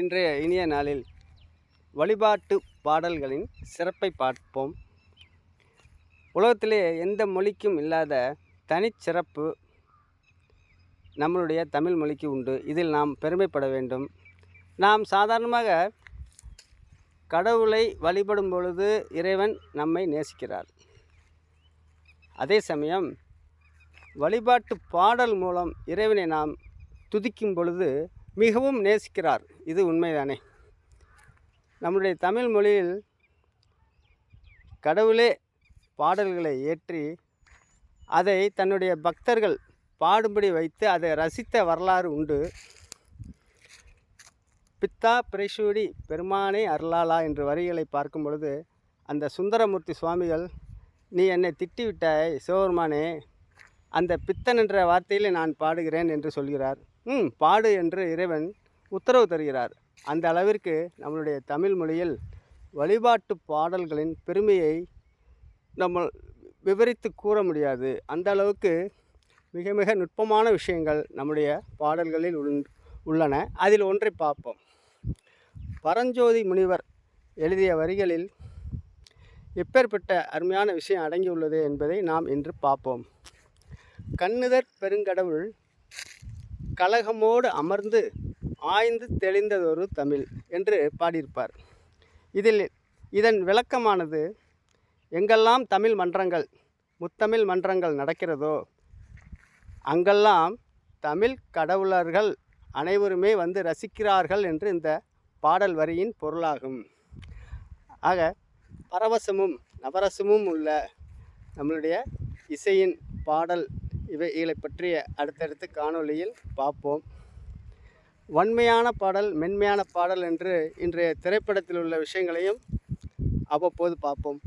இன்றைய இனிய நாளில் வழிபாட்டு பாடல்களின் சிறப்பை பார்ப்போம். உலகத்திலே எந்த மொழிக்கும் இல்லாத தனிச்சிறப்பு நம்மளுடைய தமிழ் மொழிக்கு உண்டு. இதில் நாம் பெருமைப்பட வேண்டும். நாம் சாதாரணமாக கடவுளை வழிபடும் பொழுது இறைவன் நம்மை நேசிக்கிறார். அதே சமயம் வழிபாட்டு பாடல் மூலம் இறைவனை நாம் துதிக்கும் பொழுது மிகவும் நேசிக்கிறார். இது உண்மைதானே? நம்முடைய தமிழ் மொழியில் கடவுளே பாடல்களை ஏற்றி அதை தன்னுடைய பக்தர்கள் பாடும்படி வைத்து அதை ரசித்த வரலாறு உண்டு. பித்தா பிரசூடி பெருமானே அருளாளா என்று வரிகளை பார்க்கும் பொழுது அந்த சுந்தரமூர்த்தி சுவாமிகள் நீ என்னை திட்டிவிட்டாய் சிவபெருமானே அந்த பித்தன் என்ற வார்த்தையில் நான் பாடுகிறேன் என்று சொல்கிறார். ம் பாடு என்று இறைவன் உத்தரவு தருகிறார். அந்த அளவிற்கு நம்மளுடைய தமிழ் மொழியில் வழிபாட்டு பாடல்களின் பெருமையை நம்ம விவரித்து கூற முடியாது. அந்த அளவுக்கு மிக மிக நுட்பமான விஷயங்கள் நம்முடைய பாடல்களில் உள் உள்ளன. அதில் ஒன்றை பார்ப்போம். பரஞ்சோதி முனிவர் எழுதிய வரிகளில் எப்பேற்பட்ட அருமையான விஷயம் அடங்கியுள்ளது என்பதை நாம் இன்று பார்ப்போம். கண்ணுதற் பெருங்கடவுள் கலகமோடு அமர்ந்து ஆய்ந்து தெளிந்ததொரு தமிழ் என்று பாடியிருப்பார். இதில் இதன் விளக்கமானது எங்கெல்லாம் தமிழ் மன்றங்கள் முத்தமிழ் மன்றங்கள் நடக்கிறதோ அங்கெல்லாம் தமிழ் கடவுளர்கள் அனைவருமே வந்து ரசிக்கிறார்கள் என்று இந்த பாடல் வரியின் பொருளாகும். ஆக பரவசமும் நவரசமும் உள்ள நம்மளுடைய இசையின் பாடல் இவைகளை பற்றிய அடுத்தடுத்த காணொளியில் பார்ப்போம். வன்மையான பாடல் மென்மையான பாடல் என்று இன்றைய திரைப்படத்தில் உள்ள விஷயங்களையும் அவ்வப்போது பார்ப்போம்.